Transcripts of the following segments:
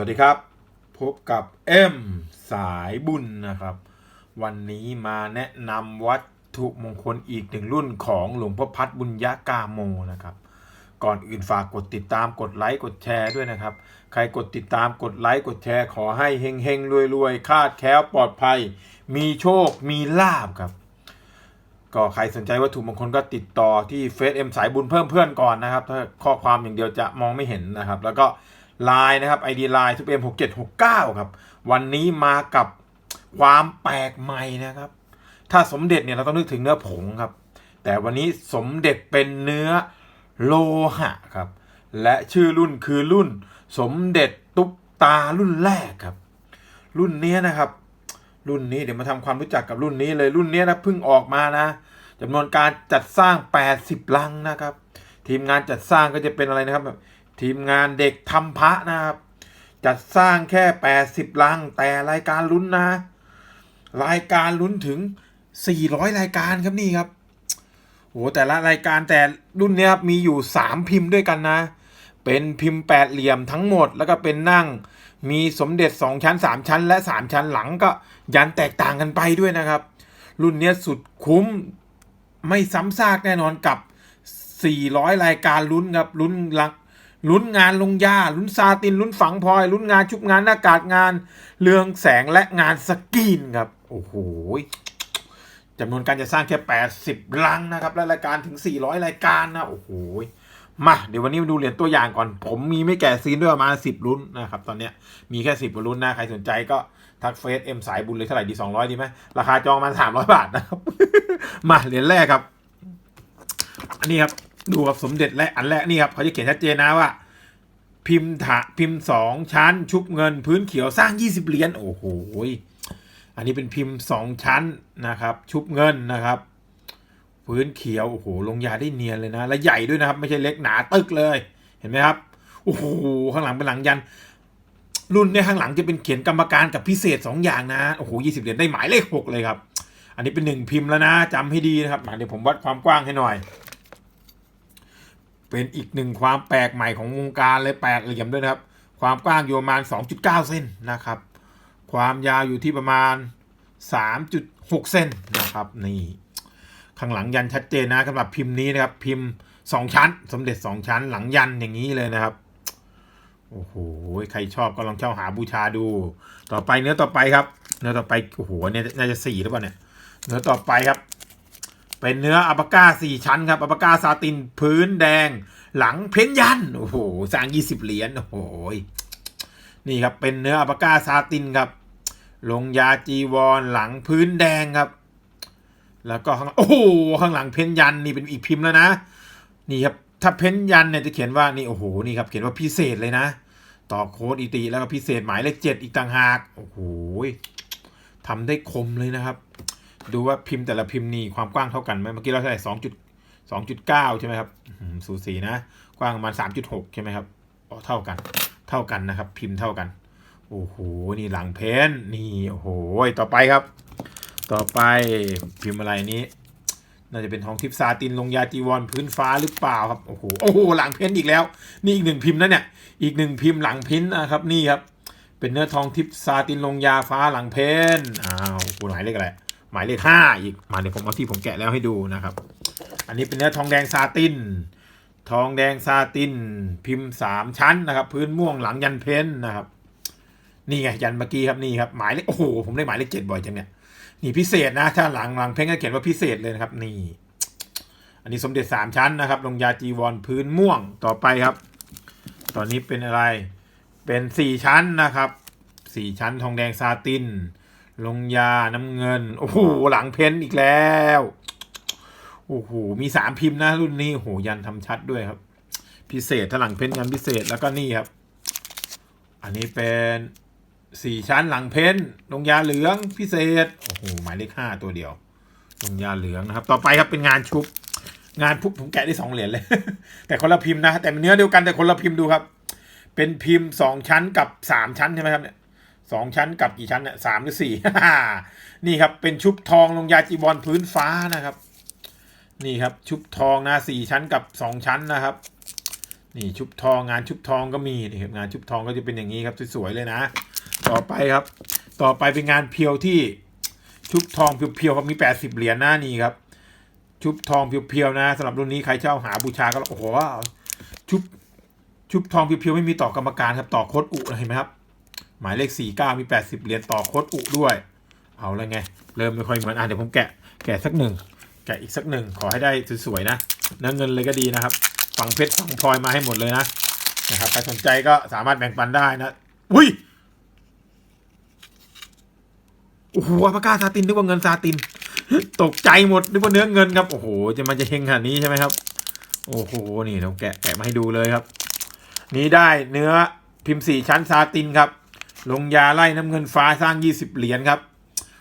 วัสดีครับ พบกับเอ็มสายบุญนะครับ วันนี้มาแนะนำวัตถุมงคลอีกหนึ่งรุ่นของหลวงพ่อพัดบุญยะกาโมนะครับ ก่อนอื่นฝากกดติดตามกดไลค์กดแชร์ด้วยนะครับ ใครกดติดตามกดไลค์กดแชร์ขอให้เฮงเฮงรวยรวยๆคาดแคล้วปลอดภัย มีโชคมีลาบครับ ก็ใครสนใจวัตถุมงคลก็ติดต่อที่เฟซเอ็มสายบุญเพิ่มเพื่อนก่อนนะครับ ถ้าข้อความอย่างเดียวจะมองไม่เห็นนะครับ แล้วก็ ไลน์นะครับ ID ไลน์ทุกเอ็มหกเจ็ดหกเก้าครับ วันนี้มากับความแปลกใหม่นะครับ ถ้าสมเด็จเนี่ยเราต้องนึกถึงเนื้อผงครับ แต่วันนี้สมเด็จเป็นเนื้อโลหะครับ และชื่อรุ่นคือรุ่นสมเด็จตุ๊กตารุ่นแรกครับ รุ่นนี้นะครับ รุ่นนี้เดี๋ยวมาทำความรู้จักกับรุ่นนี้เลยรุ่นนี้นะเพิ่งออกมานะจำนวนการจัดสร้าง 80 ลังนะครับ ทีมงานจัดสร้างก็จะเป็นอะไรนะครับแบบ ทีมงานเด็กทำพระนะครับ จัดสร้างแค่ 80 ลัง แต่รายการลุ้นนะ รายการลุ้นถึง 400 รายการครับนี่ครับโอ้แต่ละรายการแต่รุ่นนี้ครับมีอยู่ 3 พิมพ์ด้วยกันนะ เป็นพิมพ์แปดเหลี่ยมทั้งหมด แล้วก็เป็นนั่งมีสมเด็จ 2 ชั้น 3 ชั้น และ 3 ชั้นหลังก็ยันแตกต่างกันไปด้วยนะครับ รุ่นนี้สุดคุ้มไม่ซ้ำซากแน่นอนกับ 400 รายการลุ้นครับลุ้นลัก ลุ้นงานลงยาลุ้นซาตินลุ้นฝังพลอยลุ้นงานชุบงานหน้ากากงาน เรืองแสงและงานสกีนครับ โอ้โหจำนวนการจะสร้างแค่ 80 ลังนะครับ และรายการถึง 400 รายการนะ โอ้โหมา เดี๋ยววันนี้มาดูเหรียญตัวอย่างก่อน ผมมีไม่แก่ซีนด้วยประมาณ10ลุ้นนะครับ ตอนเนี้ยมีแค่ 10กว่าลุ้นนะ ใครสนใจก็ทักเฟซเอ็มสายบุญเลยเท่าไหร่ดี 200 ดีไหมราคาจองมา300 บาทนะครับ มาเหรียญแรกครับ อันนี้ครับ ดูครับสมเด็จและอันแรกนี่ครับเขาจะเขียนชัดเจนนะว่า พิมพ์ถะพิมพ์สองชั้น ชุบเงินพื้นเขียวสร้าง20เหรียญโอ้โหอันนี้เป็นพิมพ์สองชั้นนะครับ ชุบเงินนะครับพื้นเขียวโอ้โหลงยาได้เนียนเลยนะ และใหญ่ด้วยนะครับ ไม่ใช่เล็กหนาตึกเลยเห็นไหมครับโอ้โหข้างหลังเป็นหลังยัน รุ่นเนี่ยข้างหลังจะเป็นเขียนกรรมการกับพิเศษสองอย่างนะโอ้โหยี่สิบเหรียญได้หมายเลขหกเลยครับ อันนี้เป็นหนึ่งพิมพ์แล้วนะจำให้ดีนะครับเดี๋ยวผมวัดความกว้างให้หน่อย เป็นอีกหนึ่งความแปลกใหม่ของวงการเลยแปลกเหลี่ยมด้วยนะครับ ความกว้างอยู่ประมาณ 2.9เซนนะครับ ความยาวอยู่ที่ประมาณ 3.6เซนนะครับนี่ข้างหลังยันชัดเจนนะสำหรับพิมพ์นี้นะครับ พิมพ์ 2 ชั้น สมเด็จ 2 ชั้นหลังยันอย่างนี้เลยนะครับโอ้โหใครชอบก็ลองเช่าหาบูชาดู ต่อไปเนื้อต่อไปครับ เนื้อต่อไปโอ้โหเนี่ยน่าจะสี่หรือเปล่าเนี่ย เนื้อต่อไปครับ เป็นเนื้ออัปก้าสี่ชั้นครับอัปก้าซาตินพื้นแดง หลังเพ้นยันโอ้โหสร้างยี่สิบเหรียญโอ้โหนี่ครับเป็นเนื้ออัปก้าซาตินครับลงยาจีวรหลังพื้นแดงครับ แล้วก็ข้างโอ้โหข้างหลังเพ้นยันนี่เป็นอีกพิมพ์แล้วนะ นี่ครับถ้าเพ้นยันเนี่ยจะเขียนว่านี่โอ้โหนี่ครับเขียนว่าพิเศษเลยนะ ต่อโค้ดอีตีแล้วก็พิเศษหมายเลขเจ็ดอีกต่างหากโอ้โหทำได้คมเลยนะครับ ดูว่าพิมพ์แต่ละพิมพ์นี่ความกว้างเท่ากันไหมเมื่อกี้เราใส่สองจุดสองจุดเก้าใช่ไหมครับสูสีนะ กว้างประมาณสามจุดหกใช่ไหมครับเท่ากัน เท่ากันนะครับ พิมพ์เท่ากัน โอ้โห นี่หลังเพ้นนี่โอ้โห ต่อไปครับ ต่อไปพิมพ์อะไรนี้ น่าจะเป็นทองทิพซาตินลงยาจีวรพื้นฟ้าหรือเปล่าครับ โอ้โห โอ้โห หลังเพ้นอีกแล้ว นี่อีกหนึ่งพิมพ์นะเนี่ย อีกหนึ่งพิมพ์หลังเพ้นนะครับ นี่ครับ เป็นเนื้อทองทิพซาตินลงยาฟ้าหลังเพ้นอ้าวกูหมายเลขอะไร หมายเลขห้าอีกมาเดี๋ยวผมเอาที่ผมแกะแล้วให้ดูนะครับ อันนี้เป็นเนื้อทองแดงซาติน ทองแดงซาติน พิมพ์สามชั้นนะครับ พื้นม่วงหลังยันเพ้นนะครับ นี่ไงยันเมื่อกี้ครับนี่ครับหมายเลขโอ้โหผมได้หมายเลขเจ็ดบ่อยจังเนี่ยนี่พิเศษนะ ถ้าหลังหลังเพ้นก็เขียนว่าพิเศษเลยนะครับ นี่ อันนี้สมเด็จสามชั้นนะครับลงยาจีวรพื้นม่วงต่อไปครับ ตอนนี้เป็นอะไรเป็นสี่ชั้นนะครับสี่ชั้นทองแดงซาติน ลงยาน้ำเงิน โอ้โห หลังเพ้นอีกแล้ว โอ้โห มีสามพิมพ์นะรุ่นนี้โอ้โห ยันทำชัดด้วยครับ พิเศษถ้าหลังเพ้นยันพิเศษแล้วก็นี่ครับ อันนี้เป็นสี่ชั้นหลังเพ้นลงยาเหลืองพิเศษ โอ้โห หมายเลขห้าตัวเดียว ลงยาเหลืองนะครับ ต่อไปครับเป็นงานชุบ งานพุบผมแกะได้สองเหรียญเลย แต่คนละพิมพ์นะ แต่เนื้อเดียวกันแต่คนละพิมพ์ดูครับ เป็นพิมพ์สองชั้นกับสามชั้นใช่ไหมครับเนี่ย สองชั้นกับกี่ชั้นเนี่ยสามหรือสี่นี่ครับเป็นชุบทองลงยาจีบอลพื้นฟ้านะครับ นี่ครับชุบทองนะสี่ชั้นกับสองชั้นนะครับ นี่ชุบทองงานชุบทองก็มีนี่ครับงานชุบทองก็จะเป็นอย่างนี้ครับสวยๆเลยนะ ต่อไปครับ ต่อไปเป็นงานเพียวที่ชุบทองเพียวๆครับมี80เหรียญหน้านี่ครับ ชุบทองเพียวๆนะสำหรับรุ่นนี้ใครเช่าหาบูชาก็โอ้โหชุบชุบทองเพียวๆไม่มีต่อกรรมการครับต่อโคดอุเห็นไหมครับ หมายเลขสี่เก้ามี 80 เหรียญต่อโคดอุด้วย เอาแล้วไง เริ่มไม่ค่อยเหมือน อะ เดี๋ยวผมแกะ แกะสักหนึ่ง แกะอีกสักหนึ่ง ขอให้ได้สวยๆนะเนื้อเงินเลยก็ดีนะครับ ฝังเพชรฝังพลอยมาให้หมดเลยนะ นะครับใครสนใจก็สามารถแบ่งปันได้นะ อุ้ย โอ้โหอัลปาก้าซาตินนึกว่าเงินซาติน ตกใจหมดนึกว่าเนื้อเงินครับ โอ้โห จะมันจะเฮงขนาดนี้ใช่ไหมครับ โอ้โห นี่เราแกะแกะมาให้ดูเลยครับ นี้ได้เนื้อพิมพ์สี่ชั้นซาตินครับ ลงยาไล่น้ำเงินฟ้าสร้างยี่สิบเหรียญครับ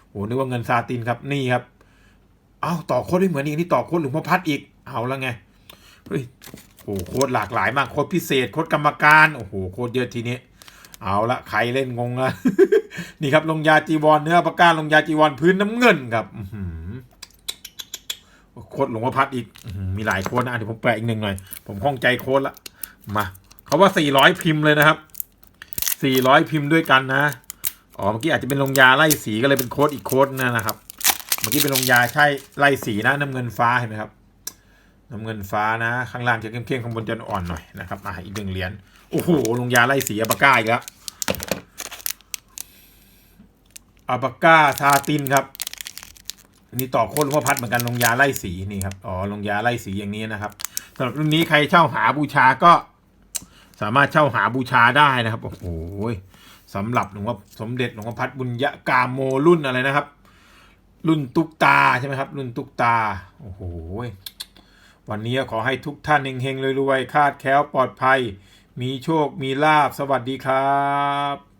โอ้นึกว่าเงินซาตินครับนี่ครับเอ้าต่อโค้ดได้เหมือนอีกนี่ต่อโค้ดหลวงพ่อพัดอีกเอาแล้วไงเฮ้ยโอ้โค้ดหลากหลายมากโค้ดพิเศษโค้ดกรรมการโอ้โหโค้ดเยอะทีนี้เอาละใครเล่นงงละนี่ครับลงยาจีวรเนื้อปากกาลงยาจีวรพื้นน้ำเงินครับอืโค้ดหลวงพ่อพัดอีกอมีหลายโค้ดนะเดี๋ยวผมแปลอีกหนึ่งหน่อย ผมข้องใจโค้ดละมาเขาว่าสี่ร้อยพิมพ์เลยนะครับ สี่ร้อยพิมพ์ด้วยกันนะ อ๋อ เมื่อกี้อาจจะเป็นลงยาไล่สีก็เลยเป็นโค้ดอีกโค้ดนะนะครับ เมื่อกี้เป็นลงยาใช่ไล่สีนะน้ำเงินฟ้าเห็นไหมครับ น้ำเงินฟ้านะ ข้างล่างจะเข้มๆข้างบนจะอ่อนหน่อยนะครับอะอีกหนึ่งเหรียญ โอ้โห ลงยาไล่สีอัลปาก้าอีกแล้วอัลปาก้าซาตินครับอันนี่ต่อโค้ดหลวงพ่อพัดเหมือนกันลงยาไล่สีนี่ครับ อ๋อ ลงยาไล่สีอย่างนี้นะครับสำหรับรุ่นนี้ใครเช่าหาบูชาก็ สามารถเช่าหาบูชาได้นะครับ โอ้โหสำหรับหลวงพ่อสมเด็จหลวงพ่อพัดบุญยกาโมรุ่นอะไรนะครับ รุ่นตุกตาใช่ไหมครับ รุ่นตุกตา โอ้โหวันนี้ขอให้ทุกท่านเฮงๆรวยๆคาดแคล้วปลอดภัย มีโชคมีลาบสวัสดีครับ